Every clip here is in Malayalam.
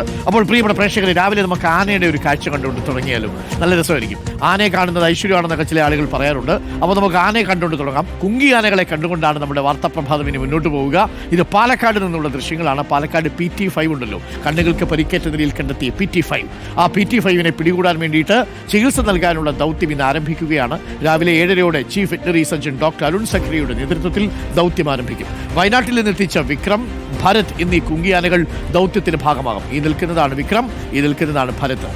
അപ്പോൾ പ്രിയപ്പെട്ട പ്രേക്ഷകരെ രാവിലെ നമുക്ക് ആനയുടെ ഒരു കാഴ്ച കണ്ടുകൊണ്ട് തുടങ്ങിയാലും നല്ല രസമായിരിക്കും. ആനയെ കാണുന്നത് ഐശ്വര്യമാണെന്നൊക്കെ ചില ആളുകൾ പറയാറുണ്ട്. അപ്പോൾ നമുക്ക് ആനയെ കണ്ടുകൊണ്ട് തുടങ്ങാം. കുങ്കി ആനകളെ കണ്ടുകൊണ്ടാണ് നമ്മുടെ വാർത്താപ്രഭാതം ഇനി മുന്നോട്ട് പോവുക. ഇത് പാലക്കാട് നിന്നുള്ള ദൃശ്യങ്ങളാണ്. പാലക്കാട് പി ടി ഫൈവ് ഉണ്ടല്ലോ. കണ്ണുകൾക്ക് പരിക്കേറ്റ നിലയിൽ കണ്ടെത്തിയ പി ടി ഫൈവ് ആ പി ടി ഫൈവിനെ പിടികൂടാൻ വേണ്ടിയിട്ട് ചികിത്സ നൽകാനുള്ള ദൗത്യം ഇന്ന് ആരംഭിക്കുകയാണ്. രാവിലെ ഏഴരയോടെ chief veterinary surgeon doctor Arun സക്രിയുടെ നേതൃത്വത്തിൽ ദൗത്യം ആരംഭിക്കും. വയനാട്ടിൽ നിന്നെത്തിച്ച വിക്രം ഭരത് എന്നീ കുങ്കിയാനകൾ ദൗത്യത്തിന്റെ ഭാഗമാകും. ഈ നിൽക്കുന്നതാണ് വിക്രം ഈ നിൽക്കുന്നതാണ് ഭരത്.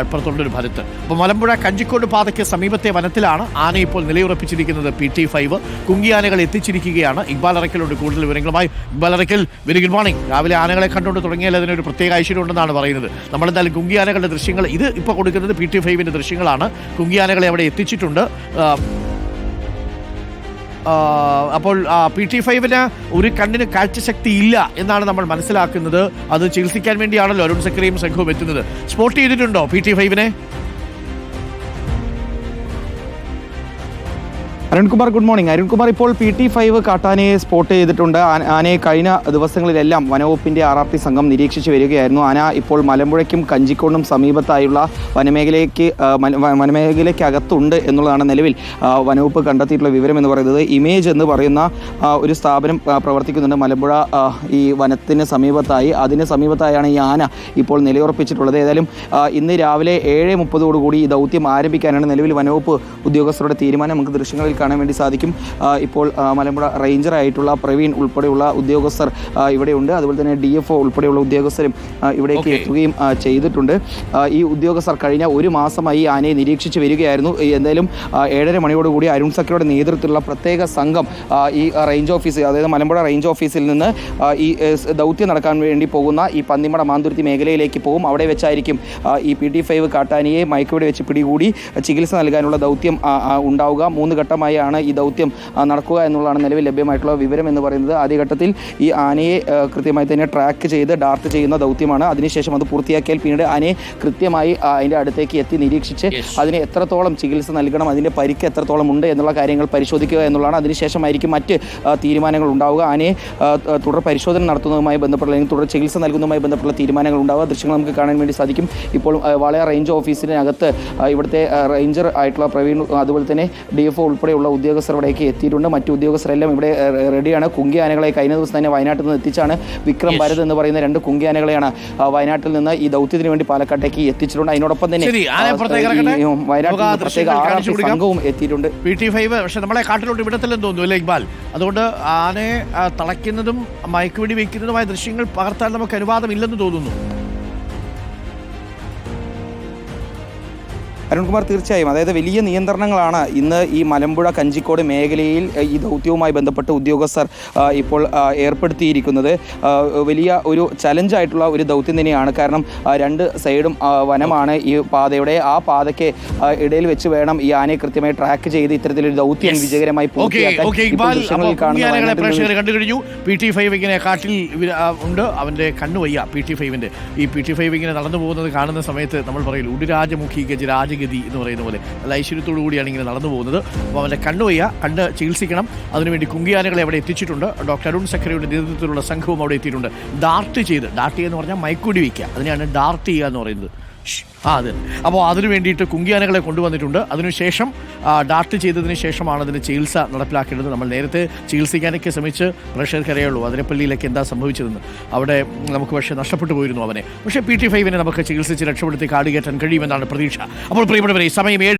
അപ്പുറത്തുള്ളൊരു ഭരത്. അപ്പോൾ മലമ്പുഴ കഞ്ചിക്കോട് പാതയ്ക്ക് സമീപത്തെ വനത്തിലാണ് ആന ഇപ്പോൾ നിലയുറപ്പിച്ചിരിക്കുന്നത് പി ടി ഫൈവ്. കുങ്കിയാനകൾ എത്തിച്ചിരിക്കുകയാണ്. ഇക്ബാൽ അറക്കലുണ്ട് കൂടുതൽ വിവരങ്ങളുമായി. Iqbal Arakkal very good morning. രാവിലെ ആനകളെ കണ്ടുകൊണ്ട് തുടങ്ങിയാൽ അതിനൊരു പ്രത്യേക ഐശ്വര്യമുണ്ടെന്നാണ് പറയുന്നത്. നമ്മളെന്തായാലും കുങ്കിയാനകളുടെ ദൃശ്യങ്ങൾ ഇത് ഇപ്പോൾ കൊടുക്കുന്നത് പി ടി ഫൈവിന്റെ ദൃശ്യങ്ങളാണ്. കുങ്കിയാനകളെ അവിടെ എത്തിച്ചിട്ടുണ്ട്. അപ്പോൾ പി ടി ഫൈവിന് ഒരു കണ്ണിന് കാഴ്ചശക്തി ഇല്ല എന്നാണ് നമ്മൾ മനസ്സിലാക്കുന്നത്. അത് ചികിത്സിക്കാൻ വേണ്ടിയാണല്ലോ അരുൺ സക്രിയും സംഘവും എത്തുന്നത്. സ്പോട്ട് ചെയ്തിട്ടുണ്ടോ പി ടി ഫൈവിനെ അരുൺകുമാർ ഗുഡ് മോർണിംഗ് അരുൺകുമാർ ഇപ്പോൾ പി ടി ഫൈവ് കാട്ടാനയെ സ്പോട്ട് ചെയ്തിട്ടുണ്ട്. ആന- ആനയെ കഴിഞ്ഞ ദിവസങ്ങളിലെല്ലാം വനവകുപ്പിന്റെ ആർ ആർ പി സംഘം നിരീക്ഷിച്ചു വരികയായിരുന്നു. ആന ഇപ്പോൾ മലമ്പുഴയ്ക്കും കഞ്ചിക്കോണ്ടും സമീപത്തായുള്ള വനമേഖലയ്ക്ക് വനമേഖലയ്ക്കകത്തുണ്ട് എന്നുള്ളതാണ് നിലവിൽ വനവകുപ്പ് കണ്ടെത്തിയിട്ടുള്ള വിവരം എന്ന് പറയുന്നത്. ഇമേജ് എന്ന് പറയുന്ന ഒരു സ്ഥാപനം പ്രവർത്തിക്കുന്നുണ്ട് മലമ്പുഴ ഈ വനത്തിന് സമീപത്തായി. അതിന് സമീപത്തായാണ് ഈ ആന ഇപ്പോൾ നിലയുറപ്പിച്ചിട്ടുള്ളത്. ഏതായാലും ഇന്ന് രാവിലെ ഏഴ് മുപ്പതോടുകൂടി ഈ ദൗത്യം ആരംഭിക്കാനാണ് നിലവിൽ വനവകുപ്പ് ഉദ്യോഗസ്ഥരുടെ തീരുമാനം. നമുക്ക് ദൃശ്യങ്ങളിൽ കാണാൻ വേണ്ടി സാധിക്കും. ഇപ്പോൾ മലമ്പുഴ റേഞ്ചർ ആയിട്ടുള്ള പ്രവീൺ ഉൾപ്പെടെയുള്ള ഉദ്യോഗസ്ഥർ ഇവിടെയുണ്ട് അതുപോലെ തന്നെ ഡി എഫ് ഒ ഉൾപ്പെടെയുള്ള ഉദ്യോഗസ്ഥരും ഇവിടേക്ക് എത്തുകയും ചെയ്തിട്ടുണ്ട്. ഈ ഉദ്യോഗസ്ഥർ കഴിഞ്ഞ ഒരു മാസമായി ആനയെ നിരീക്ഷിച്ച് വരികയായിരുന്നു. എന്തായാലും ഏഴര മണിയോടുകൂടി അരുൺ സഖ്യയുടെ നേതൃത്വത്തിലുള്ള പ്രത്യേക സംഘം ഈ റേഞ്ച് ഓഫീസ് അതായത് മലമ്പുഴ റേഞ്ച് ഓഫീസിൽ നിന്ന് ഈ ദൗത്യം നടക്കാൻ വേണ്ടി പോകുന്ന ഈ പന്നിമട മാന്തുരുത്തി മേഖലയിലേക്ക് പോകും. അവിടെ വെച്ചായിരിക്കും ഈ പി ഡി ഫൈവ് കാട്ടാനിയെ മയക്കുവിടെ വെച്ച് പിടികൂടി ചികിത്സ നൽകാനുള്ള ദൗത്യം ഉണ്ടാവുക. മൂന്ന് ഘട്ടമായാണ് ഈ ദൗത്യം നടക്കുക എന്നുള്ളതാണ് നിലവിൽ ലഭ്യമായിട്ടുള്ള വിവരം എന്ന് പറയുന്നത്. ആദ്യഘട്ടത്തിൽ ഈ ആനയെ കൃത്യമായി തന്നെ ട്രാക്ക് ചെയ്ത് ഡാർട്ട് ചെയ്യുന്ന ദൗത്യമാണ്. അതിനുശേഷം അത് പൂർത്തിയാക്കിയാൽ പിന്നീട് ആനയെ കൃത്യമായി അതിന്റെ അടുത്തേക്ക് എത്തി നിരീക്ഷിച്ച്. അതിന് എത്രത്തോളം ചികിത്സ നൽകണം അതിന്റെ പരിക്ക് എത്രത്തോളം ഉണ്ട് എന്നുള്ള കാര്യങ്ങൾ പരിശോധിക്കുക എന്നുള്ളതാണ്. അതിനുശേഷമായിരിക്കും മറ്റ് തീരുമാനങ്ങൾ ഉണ്ടാവുക. ആനയെ തുടർ പരിശോധന നടത്തുന്നതുമായി ബന്ധപ്പെട്ട അല്ലെങ്കിൽ തുടർ ചികിത്സ നൽകുന്നതുമായി ബന്ധപ്പെട്ട തീരുമാനങ്ങൾ ഉണ്ടാവുക. ദൃശ്യങ്ങൾ നമുക്ക് കാണാൻ വേണ്ടി സാധിക്കും. ഇപ്പോൾ വളരെ വാളയാർ റേഞ്ച് ഓഫീസിനകത്ത് ഇവിടുത്തെ റേഞ്ചർ ആയിട്ടുള്ള പ്രവീൺ അതുപോലെ തന്നെ ഡി എഫ് ഒ ഉൾപ്പെടെയുള്ള ഉദ്യോഗസ്ഥർ ഇവിടേക്ക് എത്തിയിട്ടുണ്ട് മറ്റു ഉദ്യോഗസ്ഥരെല്ലാം ഇവിടെ റെഡിയാണ് കുങ്കി ആനകളെ കഴിഞ്ഞ ദിവസം തന്നെ വയനാട്ടിൽ നിന്ന് എത്തിച്ചാണ് വിക്രം. ഭരത് എന്ന് പറയുന്ന രണ്ട് കുങ്കി ആനകളെയാണ് വയനാട്ടിൽ നിന്ന് ഈ ദൗത്യത്തിന് വേണ്ടി പാലക്കാട്ടേക്ക് എത്തിച്ചിട്ടുണ്ട് അതിനോടൊപ്പം തന്നെ? വയനാട്ടിൽ പ്രത്യേക. സംഘവും എത്തിയിട്ടുണ്ട് പി ടി ഫൈവ് പക്ഷെ നമ്മളെ കാട്ടിലോട്ട് വിടത്തില്ലെന്ന് തോന്നുന്നു അല്ലേ ഇക്ബാൽ അതുകൊണ്ട് ആനയെ തളയ്ക്കുന്നതും മയക്കുവെടി വയ്ക്കുന്നതുമായ ദൃശ്യങ്ങൾ പകർത്താൻ നമുക്ക് അനുവാദമില്ലെന്ന് തോന്നുന്നു അരുൺകുമാർ തീർച്ചയായും അതായത് വലിയ നിയന്ത്രണങ്ങളാണ് ഇന്ന് ഈ മലമ്പുഴ കഞ്ചിക്കോട് മേഖലയിൽ ഈ ദൗത്യവുമായി ബന്ധപ്പെട്ട് ഉദ്യോഗസ്ഥർ ഇപ്പോൾ ഏർപ്പെടുത്തിയിരിക്കുന്നത്. വലിയ ഒരു ചലഞ്ചായിട്ടുള്ള ഒരു ദൗത്യം തന്നെയാണ്. കാരണം രണ്ട് സൈഡും വനമാണ് ഈ പാതയുടെ. ആ പാതയ്ക്ക് ഇടയിൽ വെച്ച് വേണം ഈ ആനയെ കൃത്യമായി ട്രാക്ക് ചെയ്ത് ഇത്തരത്തിലൊരു ദൗത്യം വിജയകരമായി പ്രേക്ഷകർ കണ്ടു കഴിഞ്ഞു. പി ടി ഫൈവ് ഇങ്ങനെ കാട്ടിൽ ഉണ്ട്. അവന്റെ കണ്ണു വയ്യ പി ടി ഫൈവിന്റെ ഈ പി ടി ഫൈവ് ഇങ്ങനെ നടന്നു പോകുന്നത് കാണുന്ന സമയത്ത് നമ്മൾ പറയില്ല ഉടുരാജമുഖി ഗജരാജഗതി എന്ന് പറയുന്ന പോലെ. നല്ല ഐശ്വര്യത്തോടു കൂടിയാണ് ഇങ്ങനെ നടന്നു പോകുന്നത്. അപ്പോൾ അവന്റെ കണ്ണു വയ്യ. കണ്ട് ചികിത്സിക്കണം. അതിനുവേണ്ടി കുങ്കിയാനകളെ അവിടെ എത്തിച്ചിട്ടുണ്ട്. ഡോക്ടർ അരുൺ സഖറിയുടെ നേതൃത്വത്തിലുള്ള സംഘവും അവിടെ എത്തിയിട്ടുണ്ട്. ഡാർട്ട് ചെയ്ത് ഡാർട്ട് ചെയ്യുക എന്ന് പറഞ്ഞാൽ മയക്കുടി വയ്ക്കുക. അതിനെയാണ് ഡാർട്ട് ചെയ്യുക എന്ന് പറയുന്നത്. ആ അതെ. അപ്പോൾ അതിന് വേണ്ടിയിട്ട് കുങ്കിയാനകളെ കൊണ്ടുവന്നിട്ടുണ്ട്. അതിനുശേഷം ഡാർട്ട് ചെയ്തതിന് ശേഷമാണ് അതിന് ചികിത്സ നടപ്പിലാക്കേണ്ടത്. നമ്മൾ നേരത്തെ ചികിത്സിക്കാനൊക്കെ ശ്രമിച്ച് പ്രേക്ഷകർക്ക് അറിയുള്ളൂ അതിരപ്പള്ളിയിലേക്ക് എന്താ സംഭവിച്ചതെന്ന്. അവിടെ നമുക്ക് പക്ഷേ നഷ്ടപ്പെട്ടു പോയിരുന്നു അവനെ. പക്ഷേ പി ടി ഫൈവിനെ നമുക്ക് ചികിത്സിച്ച് രക്ഷപ്പെടുത്തി കാടുകയറ്റാൻ കഴിയുമെന്നാണ് പ്രതീക്ഷ. അപ്പോൾ പ്രിയപ്പെട്ടവരെ സമയം ഏഴ്